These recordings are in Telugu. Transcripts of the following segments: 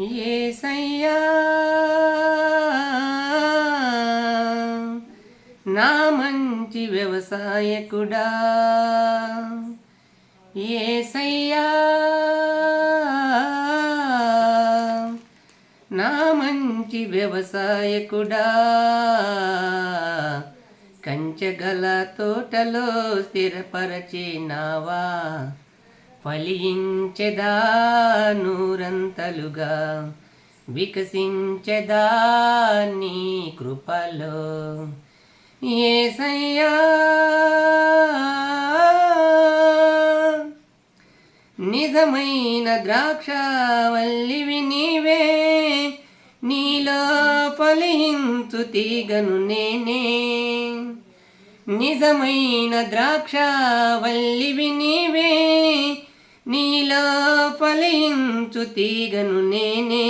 ఏసయ్యా నా మంచి వ్యవసాయకుడా? ఏసయ్యా నా మంచి వ్యవసాయకుడా? కంచగల తోటలో స్థిరపరచినావా? ఫలించెదా నూరంతలుగా వికసించెదా నీ కృపలో. ఏసయ్యా నిజమైన ద్రాక్షవల్లివి నీవే నీలో ఫలించు తీగను నేనే. నిజమైన ద్రాక్షవల్లివి నీవే నీలో ఫలించు తీగను నేనే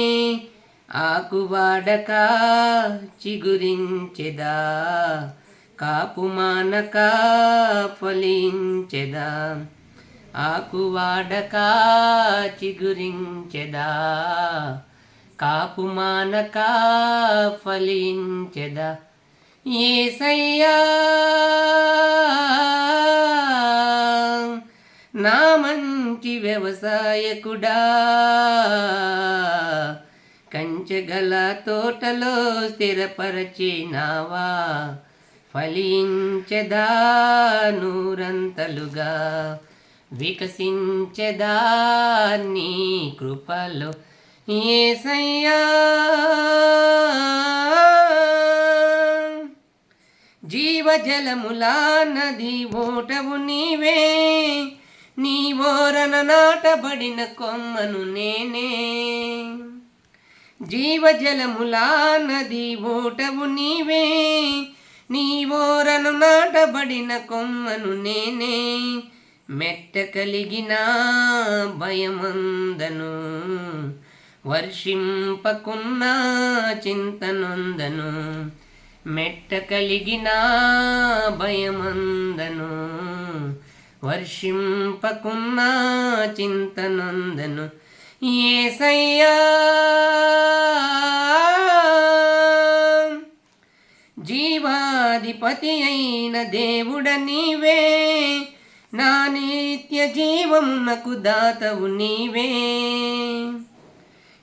ఆకువాడక చిగురించెదా కాపుమానక ఫలించెదా ఆకువాడక చిగురించెదా కాపుమానక ఫలించెదా. ఏసయ్యా నా మంచి వ్యవసాయకుడా. కంచెగల తోటలో స్థిరపరచినావా ఫలించెదా నూరంతలుగా. వికసించెదా నీ కృపలో ఏసయ్యా. జీవజలములా నది ఓటవు నీవే. నీ ఓరన నాటబడిన కొమ్మను నేనే. జీవజలములా నది ఓటవు నీవే. నీ ఓరను నాటబడిన కొమ్మను నేనే. మెట్ట కలిగిన భయమందను వర్షింపకున్న చింతనొందను. మెట్ట కలిగిన భయమందను వర్షింపకున్నా చింతనందను ఏసయ్యా. జీవాధిపతి అయిన దేవుడ నీవే. నా నిత్య జీవమునకు దాతవు నీవే.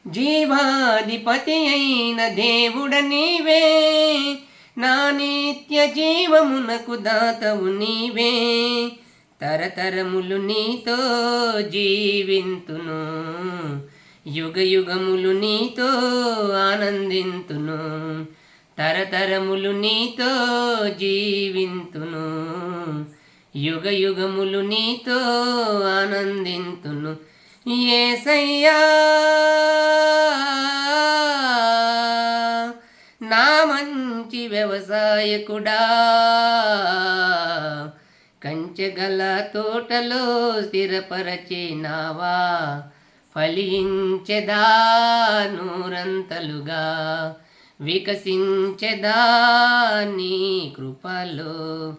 జీవాధిపతి అయిన దేవుడ నీవే. నా నిత్య జీవమునకు దాతవు నీవే. తరతరములు నీతో జీవింతును. యుగ యుగములు నీతో ఆనందింతును. తరతరములు నీతో జీవింతును. యుగ యుగములు నీతో ఆనందింతును. ఏసయ్యా నా మంచి వ్యవసాయకుడా. కంచెగల తోటలో స్థిరపరచినావా? ఫలించెదా నూరంతలుగా? వికసించెదా నీ కృపలో?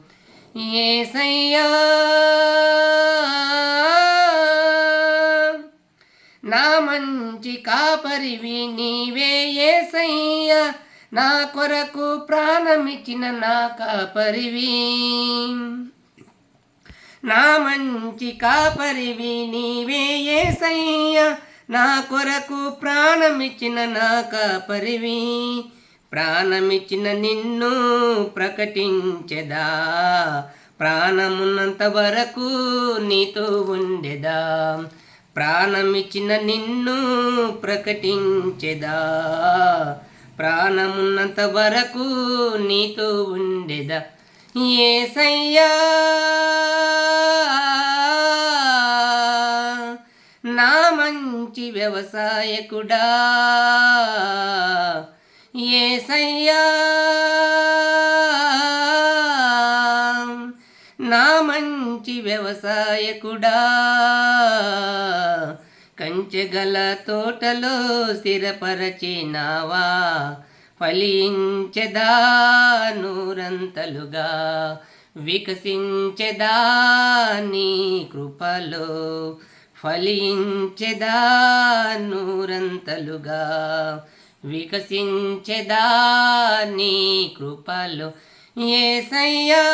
ఏసయ్యా! నా మంచి కాపరివి నీవే ఏసయ్యా! నా కొరకు ప్రాణమిచ్చిన నా కాపరివి. నా మంచి కాపరివి నీవే ఏసయ్యా. నా కొరకు ప్రాణమిచ్చిన నా కాపరివి ప్రాణమిచ్చిన నిన్ను ప్రకటించెదా. ప్రాణమున్నంత వరకు నీతో ఉండెదా. ప్రాణమిచ్చిన నిన్ను ప్రకటించెదా. ప్రాణమున్నంత వరకు నీతో ఉండెదా. ఏసయ్యా వ్యవసాయకుడా. ఏసయ్యా నా మంచి వ్యవసాయకుడా. కంచెగల తోటలో స్థిరపరచినావా. ఫలించెదా నూరంతలుగా. వికసించెదా నీ కృపలో. ఫలించెదా నూరంతలుగా వికసించెదా నీ కృపలో ఏసయ్యా.